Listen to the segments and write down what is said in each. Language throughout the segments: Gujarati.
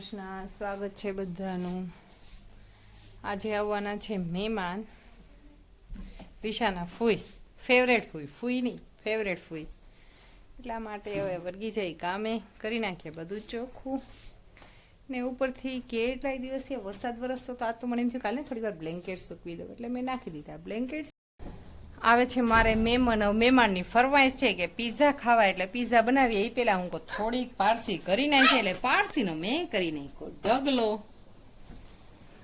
સ્વાગત છે બધાનું. આજે આવવાના છે મહેમાન. દિશાના ફૂઈ. ફેવરેટ ફૂઈ. ફૂઈ નહીં ફેવરેટ ફૂઈ. એટલા માટે હવે વર્ગી જઈ કામે. કરી નાખીએ બધું ચોખ્ખું. ને ઉપરથી કેટલાય દિવસથી વરસાદ વરસતો તો આ તો મને એમ થયું કાલે થોડી વાર બ્લેન્કેટ સૂકવી દઉં. એટલે મેં નાખી દીધા. બ્લેન્કેટ આવે છે મારે મહેમાન મહેમાનની ફરમાઈશ છે કે પીઝા ખાવા એટલે પીઝા બનાવીએ. એ પહેલાં હું થોડીક પારસી કરી નાખી એટલે પારસીનો મેં કરી નાખ્યો. ઢગલો.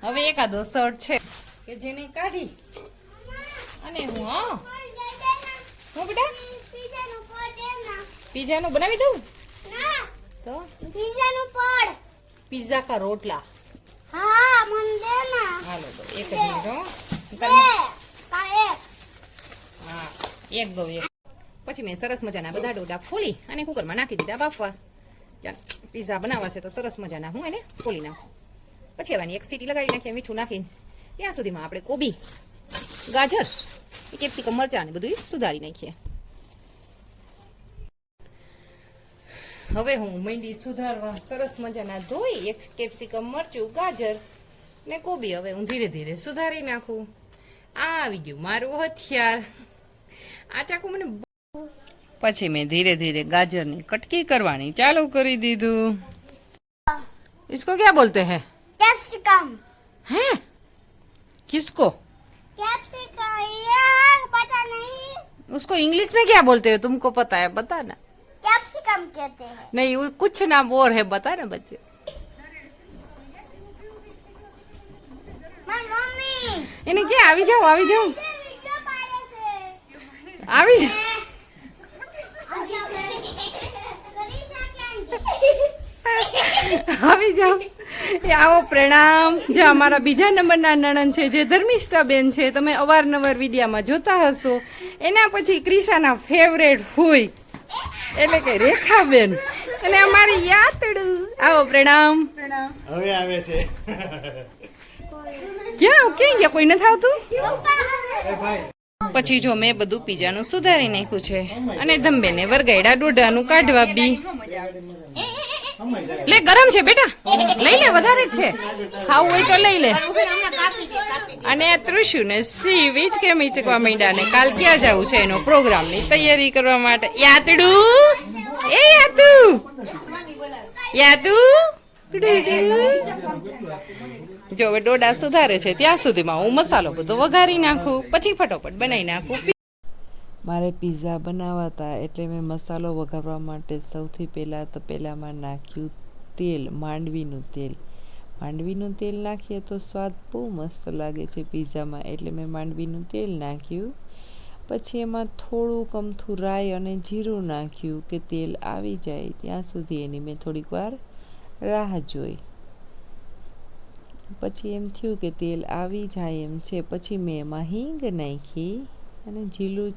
હવે એકાદો શર્ટ છે કે જેને કાઢી અને હું હા. હું બેટા. પીઝાનું બનાવી દઉં? તો? પીઝા કા રોટલા? હા હાલો એક મિનિટ હા. એક દો એક. પછી મેં સરસ મજાના બધા ડોડા ફોલી અને કુકરમાં નાખી દીધા બાફવા. પીઝા બનાવવા છે તો સરસ મજાના હું એને ફોલી નાખું. પછી હવાની એક સીટી લગાવી નાખીએ મીઠું નાખીને. ત્યાં સુધીમાં આપણે કોબી, ગાજર કેપ્સિકમ મરચાં ને બધું સુધારી નાખીએ. હવે હું મહેંદી સુધારવા સરસ મજાના ધોઈ એક કેપ્સિકમ મરચું, ગાજર ને કોબી હવે હું ધીરે ધીરે સુધારી નાખું. આ આવી ગયું મારું હથિયાર. આ ચાકુ મને બહુ- પછી મેં ધીરે ધીરે ગાજરની કટકી કરવાની ચાલુ કરી દીધું इसको क्या बोलते हैं कैप्सिकम हैं किसको कैप्सिकम ये पता नहीं उसको इंग्लिश में क्या बोलते हो तुमको पता है बता ना कैप्सिकम कहते हैं नहीं वो कुछ नाम और है बता ना बच्चे माय मम्मी એને ક્યાં આવી જાઓ આવી જાઓ ये वीडियो पाड़े से આવી જાઓ આવી જાઓ. એ આવો પ્રણામ. જે અમારા બીજા નંબરના નણંદ છે જે ધર્મિષ્ઠા બેન છે તમે અવારનવાર વિડીયામાં જોતા હશો. એના પછી ક્રિશાના ફેવરેટ હોય એટલે કે રેખાબેન. અને અમારી યાતડું આવો પ્રણામ. હવે આવે છે. ક્યાં? ક્યાં ગયા? કોઈ નથી આવતું? પછી જો મેં બધું પીઝાનું સુધારી નાખ્યું છે અને ધંબેને વરગાડ્યા ડોઢાનું કાઢવા બી. લે, ગરમ છે બેટા. લઈ લે, વધારે જ છે. ખાવું હોય તો લઈ લે. અને ત્રુષુ ને સી વીજ કેમ ઈચકવા માંડ્યા ને? કાલ ક્યાં જવું છે એનો પ્રોગ્રામની તૈયારી કરવા માટે? યાતડું એ યાતુ યાતુ જો હવે ડોડા સુધારે છે, ત્યાં સુધીમાં હું મસાલો બધો વઘારી નાખું, પછી ફટોફટ બનાવી નાખું. મારે પીઝા બનાવવા હતા એટલે મેં મસાલો વઘારવા માટે સૌથી પહેલાં તો પહેલાંમાં નાખ્યું તેલ, માંડવીનું તેલ. માંડવીનું તેલ નાખીએ તો સ્વાદ બહુ મસ્ત લાગે છે પિઝામાં એટલે મેં માંડવીનું તેલ નાખ્યું. પછી એમાં થોડુંક અમથું રાઈ અને જીરું નાખ્યું કે તેલ આવી જાય ત્યાં સુધી એની મેં થોડીક વાર રાહ જોઈ. પછી એમ થયું કે તેલ આવી જાય એમ છે. પછી મેં એમાં હિંગ નાખી અને જીલું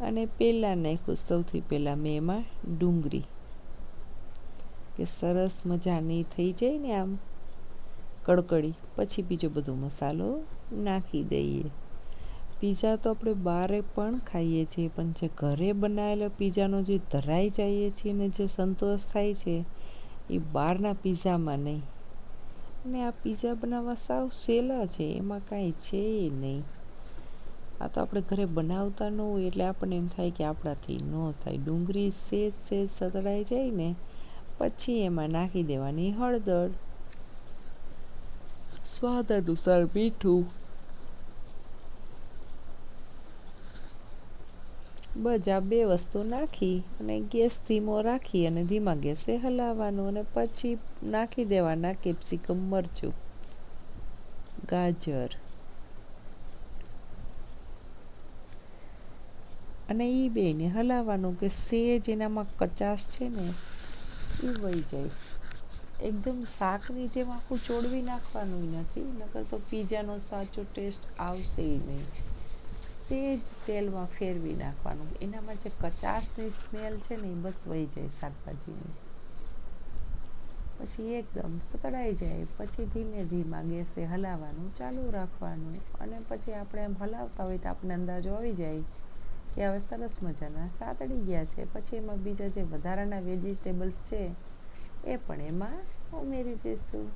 અને પહેલાં નાખ્યું, સૌથી પહેલાં મેં એમાં ડુંગળી. કે સરસ મજાની થઈ જાય ને આમ કડકડી. પછી બીજો બધો મસાલો નાખી દઈએ. પીઝા તો આપણે બહારે પણ ખાઈએ છીએ, પણ જે ઘરે બનાવેલો પીઝાનો જે ધરાઈ જઈએ છીએ ને જે સંતોષ થાય છે એ બહારના પીઝામાં નહીં. અને આ પીઝા બનાવવા સાવ સહેલા છે, એમાં કાંઈ છે નહીં. આ તો આપણે ઘરે બનાવતા ન હોય, એટલે આપણને એમ થાય કે આપણાથી ન થાય. ડુંગળી સેજ સેજ સતળાઈ જાય ને, પછી એમાં નાખી દેવાની હળદર. સ્વાદ અનુસાર મીઠું આ બે વસ્તુ નાખી અને ગેસ ધીમો રાખી અને ધીમા ગેસે હલાવવાનું અને પછી નાખી દેવાના કેપ્સિકમ મરચું, ગાજર. અને એ બેને હલાવવાનું કે સેજ એનામાં કચાશ છે ને એ વહી જાય. એકદમ શાકની જેમ આખું ચોડવી નાખવાનું નથી, નકર તો પીઝાનો સાચો ટેસ્ટ આવશે નહીં. સેજ તેલમાં ફેરવી નાખવાનું. એનામાં જે કચાશની સ્મેલ છે ને એ બસ વહી જાય શાકભાજીની. પછી એકદમ સતળાઈ જાય. પછી ધીમે ધીમા ગેસે હલાવવાનું, ચાલુ રાખવાનું અને પછી આપણે એમ હલાવતા હોય તો આપણને અંદાજો આવી જાય કે હવે સરસ મજાના સાતડી ગયા છે. પછી એમાં બીજા જે વધારાના વેજીટેબલ્સ છે એ પણ એમાં ઉમેરી દઈશું.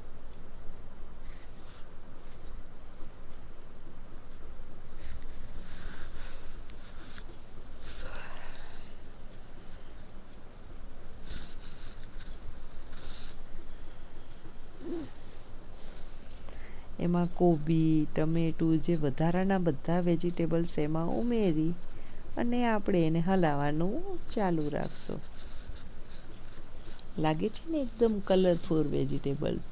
એમાં કોબી ટમેટું જે વધારાના બધા વેજીટેબલ્સ એમાં ઉમેરી અને આપણે એને હલાવવાનું ચાલુ રાખશું. લાગે છે ને એકદમ કલરફુલ વેજીટેબલ્સ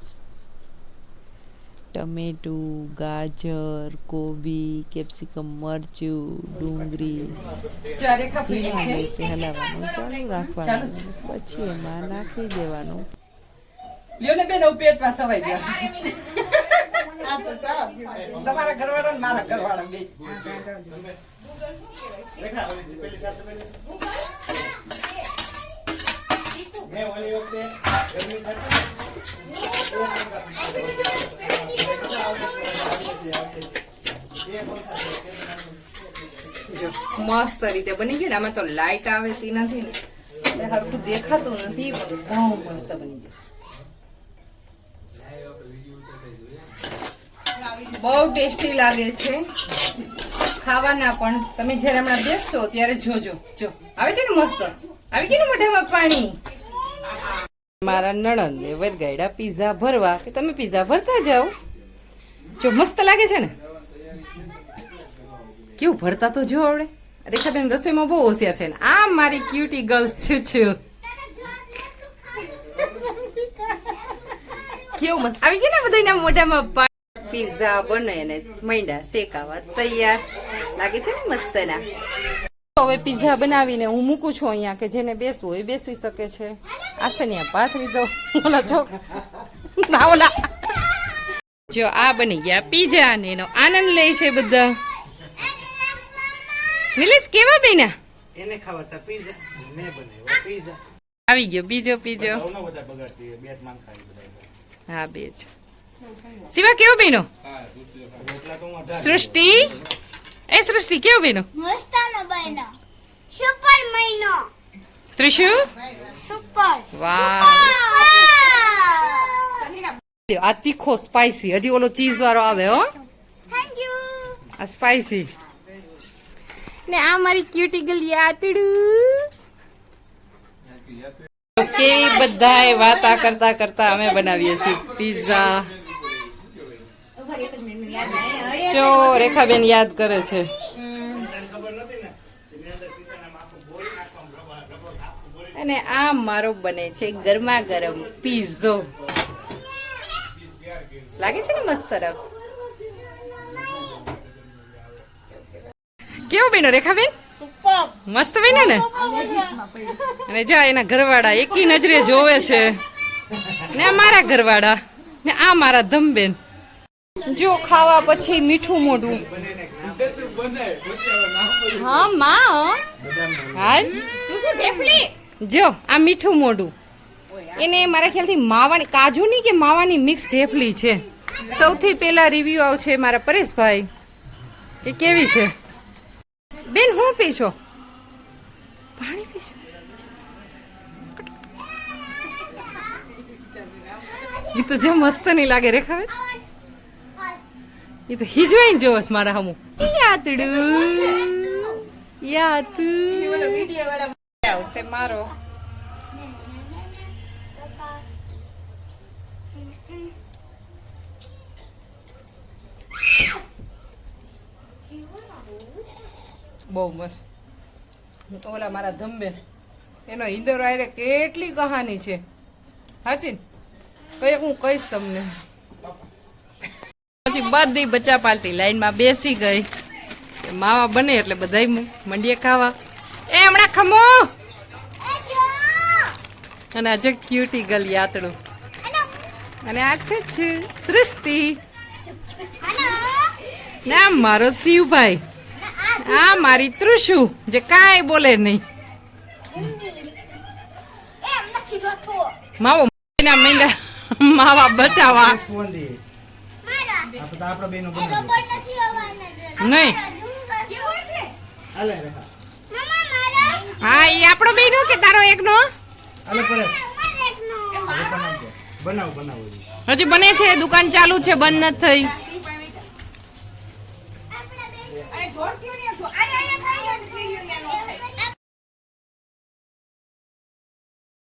ટમેટું ગાજર કોબી કેપ્સિકમ મરચું ડુંગળી હલાવવાનું ચાલુ રાખવાનું. પછી એમાં નાખી દેવાનું. લ્યો ને બેન પેટમાં સવાઈ ગયા તમારા ઘરવાળા ને મારા ઘરવાળા બે રેખા ઓલી પેલી સાત તમે મેં ઓલી વખતે ગરમી થતી મસ્ત રીતે બની ગયું ને આમાં તો લાઈટ આવતી નથી ને એટલે હરખું દેખાતું નથી પણ બહુ મસ્ત બની ગયું બહુ ટેસ્ટી લાગે છે. ખાવાના પણ તમે જ્યારે હમણાં બેસશો ત્યારે જોજો. જો, આવે છે ને મસ્ત? આવી ગયું ને મોઢામાં પાણી? મારા નણંદ ને વરગાડ્યા પીઝા ભરવા. કે તમે પીઝા ભરતા જાઓ? જો, મસ્ત લાગે છે ને? કેવું ભરતા તો જો આવડે. રેખાબેન રસોઈમાં બહુ હોશિયાર છે ને. આ મારી ક્યુટી ગર્લ્સ છું છું. કેવું મસ્ત? આવી ગયા ને બધાના મોઢામાં પીઝા બને ને મૈંડા શેકાવા તૈયાર. લાગે છે ને મસ્ત ના હવે પીઝા બનાવીને હું મૂકું છું અહીંયા કે જેને બેસવું એ બેસી શકે છે. આસનિયા પાથરી દો ઓલા ચોક ના ઓલા. જો આ બની ગયા પીઝા ને એનો આનંદ લે છે બધા. નિલેશ કેવા બેના એને ખાવાતા પીઝા. મેં બનાવ્યો પીઝા. આવી ગયો બીજો બધા હા બે જ શિવા કેવો બેનો સૃષ્ટિ? એ સૃષ્ટિ કેવો બેનો મસ્તાનો સુપર મહિનો. ત્રિશુ? સુપર. વાહ. આ તીખો સ્પાઈસી હજી ઓલો ચીઝ વાળો આવે હો. થેન્ક યુ આ સ્પાઈસી ને આ મારી ક્યુટી ગલી આતડું. ઓકે બધાએ વાતા કરતા કરતા અમે બનાવીએ છીએ પિઝા જો રેખાબેન યાદ કરે છે. અને આ મારો બને છે ગરમા ગરમ પીઝો. લાગે છે ને મસ્ત તરફ કેવો બેનો રેખાબેન? મસ્ત બેનો ને? અને જા એના ઘરવાળા એકી નજરે જોવે છે. ને આ મારા ઘરવાળા. ને આ મારા ધમબેન. જો ખાવા પછી મીઠું મોઢું. હા માં હાલ. તું શું ઢેફલી? જો આ મીઠું મોઢું. એને મારા ખ્યાલથી માવાની કાજુની કે માવાની મિક્સ ઢેફલી છે? સૌથી પહેલા રિવ્યુ આવશે મારા પરેશભાઈ. કે કેવી છે? બેન હું પી છો પાણી પીશો એ તો જો મસ્ત નહીં લાગે રે ખબર એ તો હિજવાઈને જોવો છે મારા હમું. યાતડું યાતું આવશે મારો બહુ મસ્ત. ઓલા મારા ધંબે એનો ઈંડોર આયરે કેટલી કહાની છે. હાચી કઈ હું કહીશ તમને. પછી બધી બચ્ચા પાલતી લાઈનમાં બેસી ગઈ. માવા બને એટલે બધાય મંડીએ ખાવા. એ હમણાં ખમો! અને આજે ક્યુટી ગલ યાતડું અને આ છે છે સૃષ્ટિ. ના મારો શિવભાઈ. આ મારી ત્રુષુ જે કાંઈ બોલે નહીં. એમ નથી જોતો. માવો મહિના મીંડા માવા બચાવા તો આપણા બેનો આવવાના નહીં. હાલે હા. એ આપણો બેનો કે તારો એકનો? હાલે પડે બનાવો બનાવો. હજી બને છે દુકાન ચાલુ છે બંધ નથી થઈ.